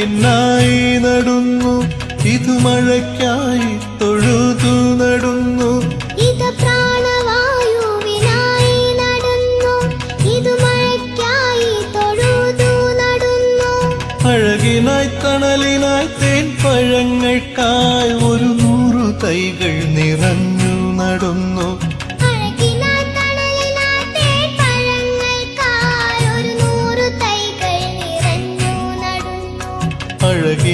പ്രാണവായുവിനായി നടുന്നു. ഇത് മഴയ്ക്കായി തൊഴുതു നടുന്നു. ഇത് പ്രാണവായുവിനായി നടന്നു. ഇത് മഴയ്ക്കായി തൊഴുതു നടന്നു. അഴകിനായി തണലിനായി തേൻ പഴങ്ങൾക്കായി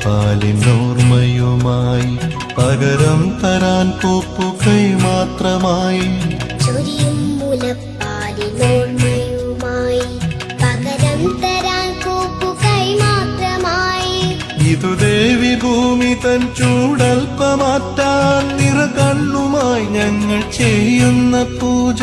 മുലപ്പാലിനോർമ്മയുമായി പകരം തരാൻ പൂപ്പുകൈ മാത്രമായി. ചൊരിയും മുലപ്പാലിനോർമ്മയുമായി പകരം തരാൻ കൂപ്പുകൈ മാത്രമായി. ഇതു ദേവി ഭൂമി തൻ ചൂടൽപ്പമാറ്റാൻ നിറകണ്ണുമായി ഞങ്ങൾ ചെയ്യുന്ന പൂജ.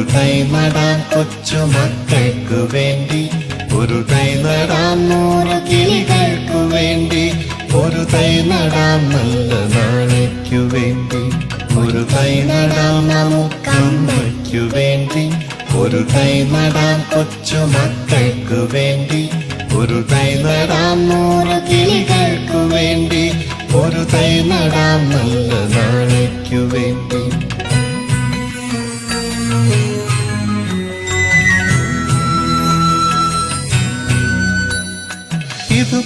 ഒരു തൈ നടാം കൊച്ചുമക്കൾക്കു വേണ്ടി ഒരു തൈ നടാം നൂറ് കിളികൾക്കു വേണ്ടി ഒരു തൈ നടാൻ നല്ല നാളേക്കു വേണ്ടി ഒരു തൈ നടാൻ നമുക്കമ്മയ്ക്കു വേണ്ടി ഒരു തൈ നടാൻ കൊച്ചുമക്കൾക്ക് വേണ്ടി ഒരു തൈ നടാൻ നൂറ് കിളികൾക്കു വേണ്ടി ഒരു തൈ നടാൻ നല്ല നാളേക്കു വേണ്ടി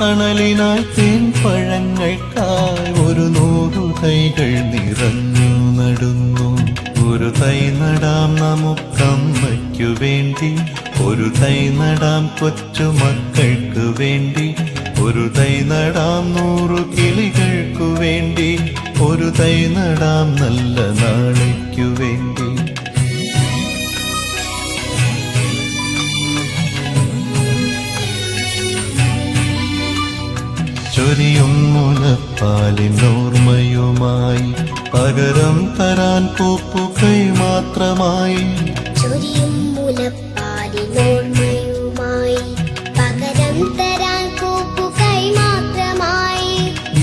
തണലിനായി തേൻ കായ് ഒരു നൂറു തൈകൾ നിറഞ്ഞു നടന്നു. ഒരു തൈ നടാം നമുക്കമ്മയ്ക്കു വേണ്ടി. ഒരു തൈ നടാം കൊച്ചു മക്കൾക്ക് വേണ്ടി. ഒരു തൈ നടാം നൂറു കിളികൾക്കു വേണ്ടി. ഒരു തൈ നടാം നല്ല നാളേക്കു വേണ്ടി. ചൊരിയും മുലപ്പാലിനോർമ്മയുമായി പകരം തരാൻ പൂപ്പുകൈ മാത്രമായി. ചൊരിയും മുലപ്പാലിനോർമ്മയുമായി പകരം തരാൻ മാത്രമായി.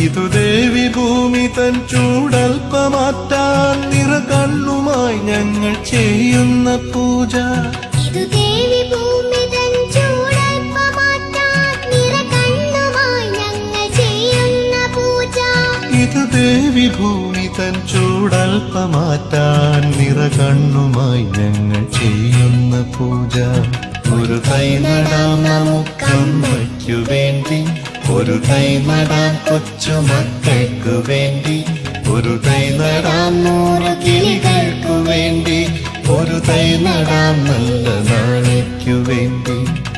ഇതു ദേവി ഭൂമി തൻ ചൂടൽപ്പമാറ്റാൻ നിറകണ്ണുമായി ഞങ്ങൾ ചെയ്യുന്ന പൂജ. ഭൂമി തൻ ചൂടൽപ്പമാറ്റാൻ നിറ കണ്ണുമായി ഞങ്ങൾ ചെയ്യുന്ന പൂജ. ഒരു തൈ നടാം നമുക്കമ്മയ്ക്കു വേണ്ടി. ഒരു തൈ നടാം കൊച്ചു മക്കൾക്കു വേണ്ടി. ഒരു തൈ നടാം നൂറ് കിളികൾക്കു വേണ്ടി. ഒരു തൈ നടാം നല്ല നാളേക്കു വേണ്ടി.